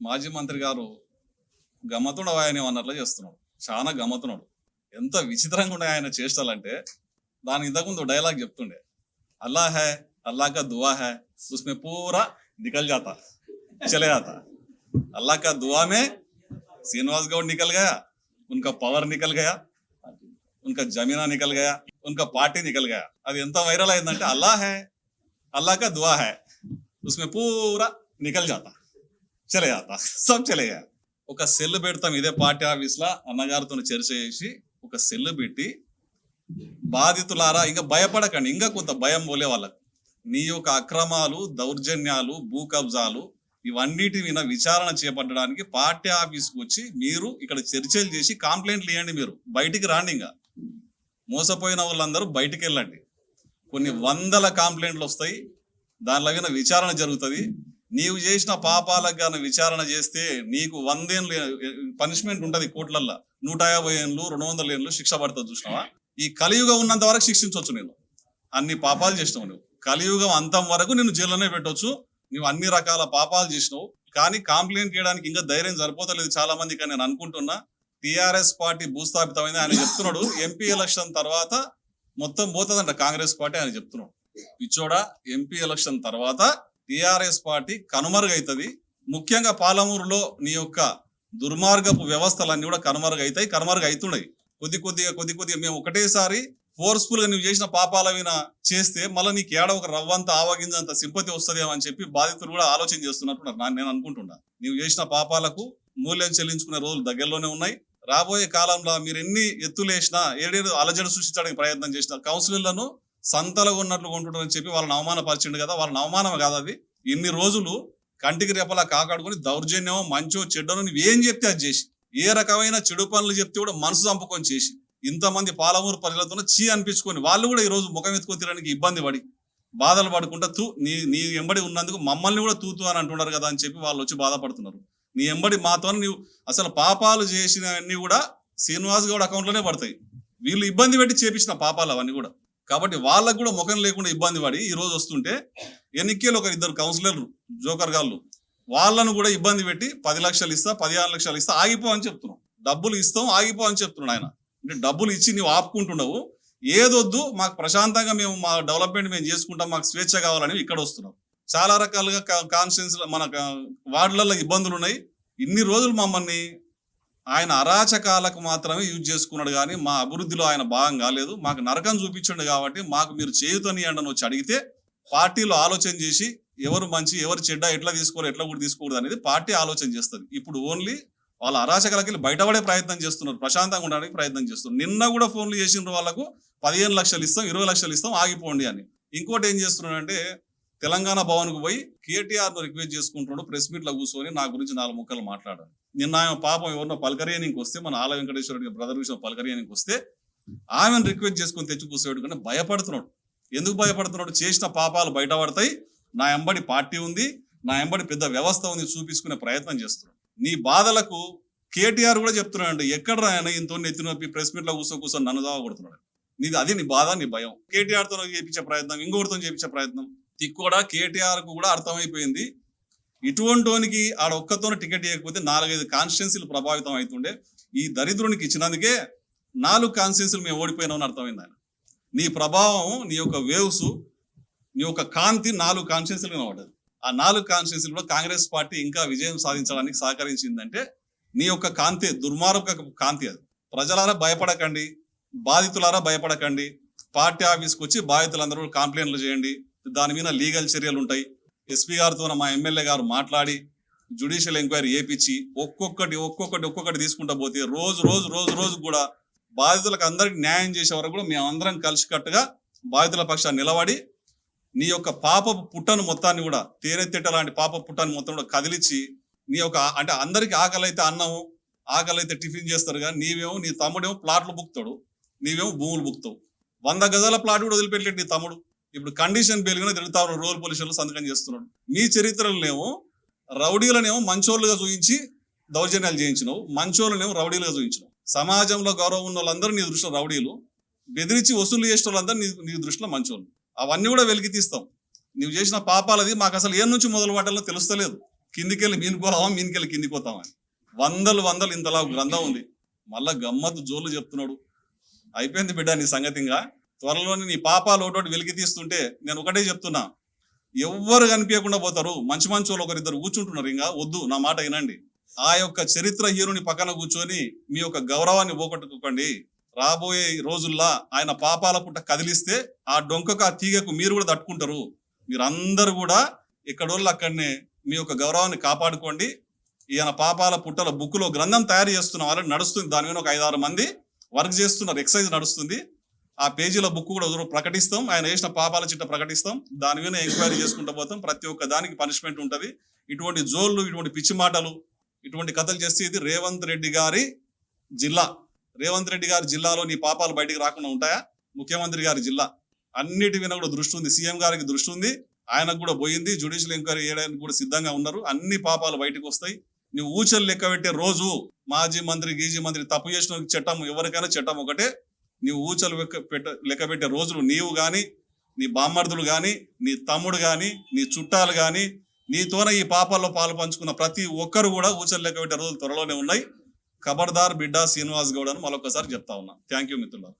మాజీ మంత్రి గారు గమతుడవాయని అన్నట్లు చేస్తున్నాడు. చాలా గమతున్నాడు ఎంత విచిత్రంగా ఉండే ఆయన చేష్టాలంటే దాని ఇంతకుముందు డైలాగ్ చెప్తుండే. అల్లా హే అల్లా కా దువా హే ఉస్మే పూరా నికల్ జాతా చలే జాత. అల్లా కా దువా మే శ్రీనివాస్ గౌడ్ నికల్ గయా ఉన్క పవర్ నికల్ గయా ఉన్క జమీనా నికల్ గయా ఉన్క పార్టీ నికల్ గయా. అది ఎంత వైరల్ అయిందంటే అల్లా హే అల్లా కా దువా హే ఉస్మే పూరా నికల్ జాతా. చలే జాతా సబ్ చలే ఒక సెల్ పెడతాం ఇదే పార్టీ ఆఫీస్లో అన్నగారితో చర్చ చేసి ఒక సెల్ పెట్టి బాధితులారా ఇంకా భయపడకండి. ఇంకా కొంత భయం పోలే వాళ్ళకు. నీ యొక్క అక్రమాలు దౌర్జన్యాలు భూ కబ్జాలు ఇవన్నిటి మీద విచారణ చేపట్టడానికి పార్టీ ఆఫీస్కి వచ్చి మీరు ఇక్కడ చర్చలు చేసి కంప్లైంట్లు ఇవ్వండి మీరు. బయటికి రాండి ఇంకా. మోసపోయిన వాళ్ళందరూ బయటికి వెళ్ళండి. కొన్ని వందల కంప్లైంట్లు వస్తాయి. దానిలో విచారణ జరుగుతుంది? నీవు చేసిన పాపాలకు గాను విచారణ చేస్తే నీకు వందేళ్ళు పనిష్మెంట్ ఉంటుంది కోట్లల్లో. నూట యాభై ఏళ్ళు రెండు వందల ఏళ్ళు శిక్ష పడుతుంది చూసినావా? ఈ కలియుగం ఉన్నంత వరకు శిక్షించవచ్చు నేను అన్ని పాపాలు చేసినావు నువ్వు. కలియుగం అంతం వరకు నేను జైల్లోనే పెట్టొచ్చు. నువ్వు అన్ని రకాల పాపాలు చేసినావు. కానీ కంప్లైంట్ చేయడానికి ఇంకా ధైర్యం సరిపోతలేదు చాలా మందికి నేను అనుకుంటున్నా. టిఆర్ఎస్ పార్టీ భూస్థాపితమైంది ఆయన చెప్తున్నాడు. ఎంపీ ఎలక్షన్ తర్వాత మొత్తం పోతుందంట కాంగ్రెస్ పార్టీ ఆయన చెప్తున్నాడు. పిచ్చోడా ఎంపీ ఎలక్షన్ తర్వాత టిఆర్ఎస్ పార్టీ కనుమరుగవుతుంది ముఖ్యంగా పాలమూరులో నీ యొక్క దుర్మార్గపు వ్యవస్థలన్నీ కూడా కనుమరుగైతాయి కనుమరుగు అవుతున్నాయి కొద్ది కొద్దిగా కొద్ది కొద్దిగా మేము ఒకటేసారి ఫోర్స్ఫుల్గా నువ్వు చేసిన పాపాలవిన చేస్తే మళ్ళీ నీకు ఏడ ఒక రవ్వంత ఆవగింజంత సింపతి వస్తుందేమో అని చెప్పి బాధితులు కూడా ఆలోచన చేస్తున్నట్టు నేను అనుకుంటున్నా. నువ్వు చేసిన పాపాలకు మూల్యం చెల్లించుకునే రోజులు దగ్గరలోనే ఉన్నాయి. రాబోయే కాలంలో మీరు ఎన్ని ఎత్తులేసినా ఏడేడు అలజడి సృష్టించడానికి ప్రయత్నం చేసిన కౌన్సిలర్లను సంతలో ఉన్నట్లు కొంటుంటారని చెప్పి వాళ్ళని అవమానపరిచిండు కదా వాళ్ళని అవమానం కాదు అది. ఇన్ని రోజులు కంటికి రేపలా కాకాడుకొని దౌర్జన్యం మంచో చెడ్డను నువ్వు ఏం చెప్తే అది చేసి. ఏ రకమైన చెడు పనులు చెప్తే కూడా మనసు చంపుకొని చేసి. ఇంతమంది పాలమూరు ప్రజలతో చీ అనిపించుకొని వాళ్ళు కూడా ఈ రోజు ముఖం ఎత్తుకొని తినడానికి ఇబ్బంది పడి బాధలు పడుకుంటా తూ నీ నీ ఎంబడి ఉన్నందుకు మమ్మల్ని కూడా తూతూ అని అంటున్నారు కదా అని చెప్పి వాళ్ళు వచ్చి బాధపడుతున్నారు. నీ ఎంబడి మాతో నీవు అసలు పాపాలు చేసినవన్నీ కూడా శ్రీనివాస్ గౌడ్ అకౌంట్లోనే పడతాయి. వీళ్ళు ఇబ్బంది పెట్టి చేపించిన పాపాలు అవన్నీ కూడా. కాబట్టి వాళ్ళకు కూడా ముఖం లేకుండా ఇబ్బంది పడి ఈ రోజు వస్తుంటే ఎన్నికలు ఒక ఇద్దరు కౌన్సిలర్లు జోకర్ గాళ్ళు వాళ్ళను కూడా ఇబ్బంది పెట్టి పది లక్షలు ఇస్తా పదిహేను లక్షలు ఇస్తా ఆగిపో అని చెప్తున్నాం. డబ్బులు ఇస్తాం ఆగిపో అని చెప్తున్నాడు ఆయన. అంటే డబ్బులు ఇచ్చి నువ్వు ఆపుకుంటున్నావు ఏదొద్దు మాకు ప్రశాంతంగా మేము మా డెవలప్మెంట్ మేము చేసుకుంటాం మాకు స్వేచ్ఛ కావాలని ఇక్కడ వస్తున్నాం. చాలా రకాలుగా కాన్స్టిట్యూన్స్ మన వార్డులలో ఇబ్బందులు ఉన్నాయి. ఇన్ని రోజులు మమ్మల్ని ఆయన అరాచకాలకు మాత్రమే యూజ్ చేసుకున్నాడు కానీ మా అభివృద్ధిలో ఆయన భాగం కాలేదు మాకు నరకం చూపించండు కాబట్టి మాకు మీరు చేయుతని అండని వచ్చి అడిగితే పార్టీలో ఆలోచన చేసి ఎవరు మంచి ఎవరు చెడ్డ ఎట్లా తీసుకోవాలి ఎట్లా కూడా తీసుకోకూడదు అనేది పార్టీ ఆలోచన చేస్తుంది. ఇప్పుడు ఓన్లీ వాళ్ళ అరాచకాలకి వెళ్ళి బయటపడే ప్రయత్నం చేస్తున్నారు ప్రశాంతంగా ఉండడానికి ప్రయత్నం చేస్తున్నారు. నిన్న కూడా ఫోన్లు చేసిండ్రు వాళ్ళకు పదిహేను లక్షలు ఇస్తాం ఇరవై లక్షలు ఇస్తాం ఆగిపోండి అని. ఇంకోటి ఏం చేస్తున్నాడంటే తెలంగాణ భవన్కు పోయి కేటీఆర్ రిక్వెస్ట్ చేసుకుంటున్నాడు ప్రెస్ మీట్లో కూర్చొని నా గురించి నాలుగు ముక్కలు మాట్లాడాలి. నిన్న ఆయన పాపం ఎవరినో పలకరియనికి వస్తే మన ఆల వెంకటేశ్వరుడికి బ్రదర్ విషయం పలకరియనికి వస్తే ఆమెను రిక్వెస్ట్ చేసుకొని తెచ్చి కూర్చోబెట్టుకుంటే భయపడుతున్నాడు. ఎందుకు భయపడుతున్నాడు? చేసిన పాపాలు బయటపడతాయి. నా ఎంబడి పార్టీ ఉంది. నా ఎంబడి పెద్ద వ్యవస్థ ఉంది. చూపించుకునే ప్రయత్నం చేస్తున్నాడు. నీ బాధలకు కేటీఆర్ కూడా చెప్తున్నాడు ఎక్కడ ఆయన ఇంతో ఎత్తి నొప్పి ప్రెస్ మీట్లో కూర్చొని కూర్చొని నన్ను దావ కొడుతున్నాడు. నీది అది నీ బాధ నీ భయం. కేటీఆర్తో చేపించే ప్రయత్నం ఇంకొకరితో చేపించే ప్రయత్నం. కూడా కేటీఆర్కు కూడా అర్థమైపోయింది. ఇటువంటికి ఆడ ఒక్కతో టికెట్ ఇవ్వకపోతే నాలుగైదు కాన్స్టిట్యున్సీలు ప్రభావితం అవుతుండే. ఈ దరిద్రునికి ఇచ్చినందుకే నాలుగు కాన్స్టిట్యున్సీలు మేము ఓడిపోయినామని అర్థమైంది ఆయన. నీ ప్రభావం నీ యొక్క వేవ్స్ నీ యొక్క కాంతి నాలుగు కాన్స్టిట్యున్సీలు కనబడ్డది ఆ నాలుగు కాన్స్టిట్యున్సీలు కూడా కాంగ్రెస్ పార్టీ ఇంకా విజయం సాధించడానికి సహకరించిందంటే నీ యొక్క కాంతి దుర్మార్గ కాంతి అది. ప్రజలారా భయపడకండి బాధితులారా భయపడకండి పార్టీ ఆఫీస్కి వచ్చి బాధితులందరూ కంప్లైంట్లు చేయండి దాని మీద లీగల్ చర్యలు ఉంటాయి. ఎస్పీ గారితో మా ఎమ్మెల్యే గారు మాట్లాడి జుడిషియల్ ఎంక్వైరీ చేపించి ఒక్కొక్కటి ఒక్కొక్కటి ఒక్కొక్కటి తీసుకుంటా పోతే రోజు రోజు రోజు రోజు కూడా బాధితులకు అందరికి న్యాయం చేసే వరకు కూడా మేము అందరం కలిసికట్టుగా బాధితుల పక్షాన్ని నిలబడి నీ యొక్క పాప పుట్టను మొత్తాన్ని కూడా తేనెత్తిట్ట లాంటి పాప పుట్టను మొత్తం కూడా కదిలిచ్చి నీ యొక్క అంటే అందరికి ఆకలి అయితే అన్నము ఆకలి అయితే టిఫిన్ చేస్తారు కానీ నీవేమో నీ తమ్ముడేమో ప్లాట్లు బుక్తాడు నీవేమో భూములు బుక్తావు. వంద గజాల ప్లాట్ కూడా వదిలిపెట్టలేదు నీ తమ్ముడు. ఇప్పుడు కండిషన్ బెయిల్గానే తిరుగుతారు రూరల్ పోలీసులు సంతకం చేస్తున్నాడు నీ చరిత్రలనేమో రౌడీలనేమో మంచోళ్ళుగా చూపించి దౌర్జన్యాలు చేయించినావు. మంచోళ్ళనేమో రౌడీలుగా చూపించినావు. సమాజంలో గౌరవం ఉన్న వాళ్ళందరూ నీ దృష్టిలో రౌడీలు. బెదిరించి వసూలు చేసిన వాళ్ళందరూ నీ నీ దృష్టిలో మంచోళ్ళు. అవన్నీ కూడా వెలికి తీస్తాం. నువ్వు చేసిన పాపాలది మాకు అసలు ఏ నుంచి మొదలు పట్టాలో తెలుస్తలేదు. కిందికెళ్ళి మీనుకోవామా మీనికెళ్ళి కిందికి పోతామా వందలు వందలు ఇంతలా గ్రంథం ఉంది. మళ్ళా గమ్మత్తు జోలు చెప్తున్నాడు. అయిపోయింది బిడ్డ నీ సంగతిగా త్వరలోనే నీ పాపాలు ఒకటి వెలికి తీస్తుంటే నేను ఒకటే చెప్తున్నా. ఎవ్వరు కనిపించకుండా పోతారు. మంచి మంచి వాళ్ళు ఒకరిద్దరు కూర్చుంటున్నారు. ఇంకా వద్దు నా మాట వినండి. ఆ యొక్క చరిత్ర హీరోని పక్కన కూర్చొని మీ యొక్క గౌరవాన్ని పోగొట్టుకోకండి. రాబోయే రోజుల్లో ఆయన పాపాల పుట్ట కదిలిస్తే ఆ డొంకకు ఆ తీగకు మీరు కూడా తట్టుకుంటారు. మీరందరూ కూడా ఇక్కడోళ్ళు అక్కడనే మీ యొక్క గౌరవాన్ని కాపాడుకోండి. ఈయన పాపాల పుట్టల బుక్లో గ్రంథం తయారు చేస్తున్నాం వాళ్ళని నడుస్తుంది. దాని మీద ఒక ఐదారు మంది వర్క్ చేస్తున్నారు. ఎక్సర్సైజ్ నడుస్తుంది. ఆ పేజీల బుక్ కూడా ప్రకటిస్తాం. ఆయన వేసిన పాపాల చిట్ట ప్రకటిస్తాం. దాని మీద ఎంక్వైరీ చేసుకుంటూ పోతాం. ప్రతి ఒక్క దానికి పనిష్మెంట్ ఉంటుంది. ఇటువంటి జోళ్ళు ఇటువంటి పిచ్చి మాటలు ఇటువంటి కథలు చేస్తే ఇది రేవంత్ రెడ్డి గారి జిల్లా. రేవంత్ రెడ్డి గారి జిల్లాలో నీ పాపాలు బయటికి రాకుండా ఉంటాయా? ముఖ్యమంత్రి గారి జిల్లా. అన్నిటి మీద కూడా దృష్టి ఉంది. సీఎం గారికి దృష్టి ఉంది. ఆయనకు కూడా పోయింది. జుడిషియల్ ఎంక్వైరీ చేయడానికి కూడా సిద్ధంగా ఉన్నారు. అన్ని పాపాలు బయటకు వస్తాయి. నువ్వు ఊచలు లెక్క పెట్టే రోజు మాజీ మంత్రి గీజీ మంత్రి తప్పు చేసిన చట్టం ఎవరికైనా చట్టం ఒకటే. నీవు ఊచలు పెట్ట లెక్కబెట్టే రోజులు నీవు కానీ నీ బామ్మర్దులు కానీ నీ తమ్ముడు కానీ నీ చుట్టాలు కానీ నీతోనే ఈ పాపాల్లో పాలు పంచుకున్న ప్రతి ఒక్కరు కూడా ఊచలు లెక్కబెట్టే రోజులు త్వరలోనే ఉన్నాయి. ఖబర్దార్ బిడ్డ శ్రీనివాస్ గౌడ్ అని మరొకసారి చెప్తా ఉన్నా. థ్యాంక్ యూ మిత్రులారా.